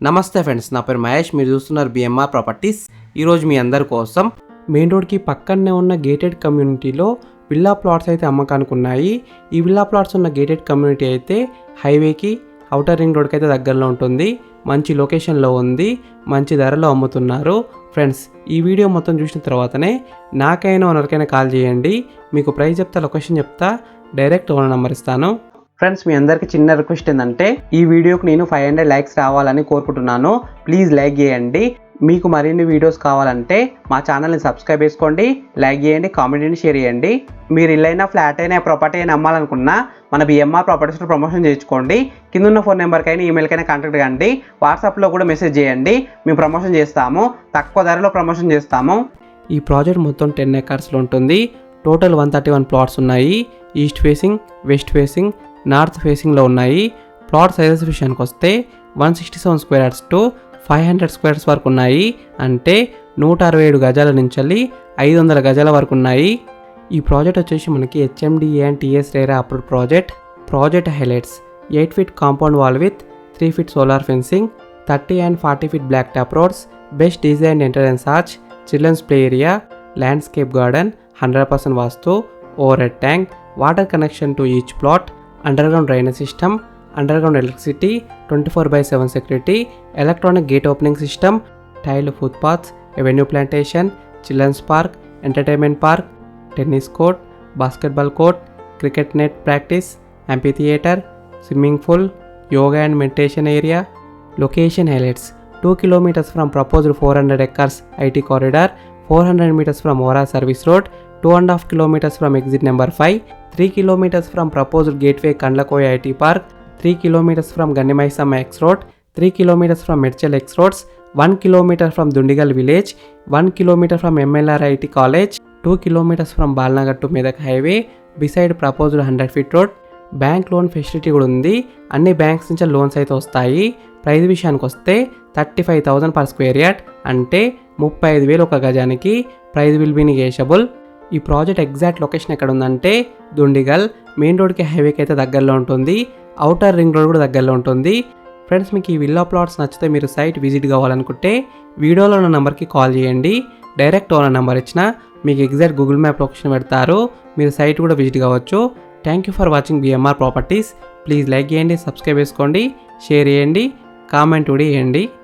నమస్తే ఫ్రెండ్స్ నా పేరు మహేష్ మీరు చూస్తున్నారు బిఎంఆర్ ప్రాపర్టీస్ ఈరోజు మీ అందరి కోసం మెయిన్ రోడ్కి పక్కనే ఉన్న గేటెడ్ కమ్యూనిటీలో విల్లా ప్లాట్స్ అయితే అమ్మకానికి ఉన్నాయి. ఈ విల్లా ప్లాట్స్ ఉన్న గేటెడ్ కమ్యూనిటీ అయితే హైవేకి అవుటర్ రింగ్ రోడ్కి అయితే దగ్గరలో ఉంటుంది. మంచి లొకేషన్లో ఉంది. మంచి ధరలో అమ్ముతున్నారు. ఫ్రెండ్స్ ఈ వీడియో మొత్తం చూసిన తర్వాతనే నాకైనా ఓనర్కైనా కాల్ చేయండి. మీకు ప్రైస్ చెప్తా లొకేషన్ చెప్తా డైరెక్ట్ ఓనర్ నెంబర్ ఇస్తాను. ఫ్రెండ్స్ మీ అందరికీ చిన్న రిక్వెస్ట్ ఏంటంటే ఈ వీడియోకి నేను ఫైవ్ హండ్రెడ్ లైక్స్ రావాలని కోరుకుంటున్నాను. ప్లీజ్ లైక్ చేయండి. మీకు మరిన్ని వీడియోస్ కావాలంటే మా ఛానల్ని సబ్స్క్రైబ్ చేసుకోండి లైక్ చేయండి కామెంట్ని షేర్ చేయండి. మీరు ఇల్లైనా ఫ్లాట్ అయినా ప్రాపర్టీ అయినా అమ్మాలనుకున్నా మన బిఎంఆర్ ప్రాపర్టీస్లో ప్రమోషన్ చేయించుకోండి. కింద ఉన్న ఫోన్ నెంబర్కైనా ఈమెయిల్కైనా కాంటాక్ట్ కండి. వాట్సాప్లో కూడా మెసేజ్ చేయండి. మేము ప్రమోషన్ చేస్తాము. తక్కువ ధరలో ప్రమోషన్ చేస్తాము. ఈ ప్రాజెక్ట్ మొత్తం టెన్ ఎకర్స్లో ఉంటుంది. Total one thirty one plots ఉన్నాయి. East facing west facing north ఫేసింగ్లో ఉన్నాయి. ప్లాట్ సైజెస్ విషయానికి వస్తే one sixty seven square yards to five hundred squares వరకు ఉన్నాయి. అంటే నూట అరవై ఏడు గజాల నుంచి ఐదు వందల గజాల వరకు ఉన్నాయి. ఈ ప్రాజెక్ట్ వచ్చేసి మనకి HMDA and TS RERA approve project. Project highlights eight feet compound wall with three feet solar fencing thirty and forty feet black top roads best design entrance arch children's play area landscape garden hundred percent vastu overhead tank water connection to each plot underground drainage system, underground electricity, 24 by 7 security, electronic gate opening system, tiled footpaths, avenue plantation, children's park, entertainment park, tennis court, basketball court, cricket net practice, amphitheater, swimming pool, yoga and meditation area. Location highlights 2 kilometers from proposed 400 acres IT corridor, 400 meters from Ora service road, 2.5 kilometers from exit number 5, three kilometres from proposed gateway Kandlakoya IT park three kilometres from Gannimaisamma X road three kilometres from Medchal X roads one kilometre from Dundigal village one kilometre from MLR IT college two kilometres from Balanagar to Medak highway beside proposed hundred feet road. Bank loan facility కూడా ఉంది. అన్ని banks నుంచి loans అయితే వస్తాయి. Price విషయానికి వస్తే thirty five thousand per square yard అంటే ముప్పై ఐదు వేలు ఒక గజానికి. ప్రైజ్ విల్ బీ నిగేషబుల్ ఈ ప్రాజెక్ట్ ఎగ్జాక్ట్ లొకేషన్ ఎక్కడ ఉందంటే దుండిగల్. మెయిన్ రోడ్కి హైవేకి అయితే దగ్గరలో ఉంటుంది. అవుటర్ రింగ్ రోడ్ కూడా దగ్గరలో ఉంటుంది. ఫ్రెండ్స్ మీకు ఈ విల్లా ప్లాట్స్ నచ్చితే మీరు సైట్ విజిట్ కావాలనుకుంటే వీడియోలో ఉన్న నెంబర్కి కాల్ చేయండి. డైరెక్ట్ ఓనర్ నెంబర్ ఇచ్చిన మీకు ఎగ్జాక్ట్ గూగుల్ మ్యాప్ లొకేషన్ పెడతారు. మీరు సైట్ కూడా విజిట్ కావచ్చు. Thank you for watching BMR properties. Please like చేయండి సబ్స్క్రైబ్ చేసుకోండి షేర్ చేయండి కామెంట్ కూడా చేయండి.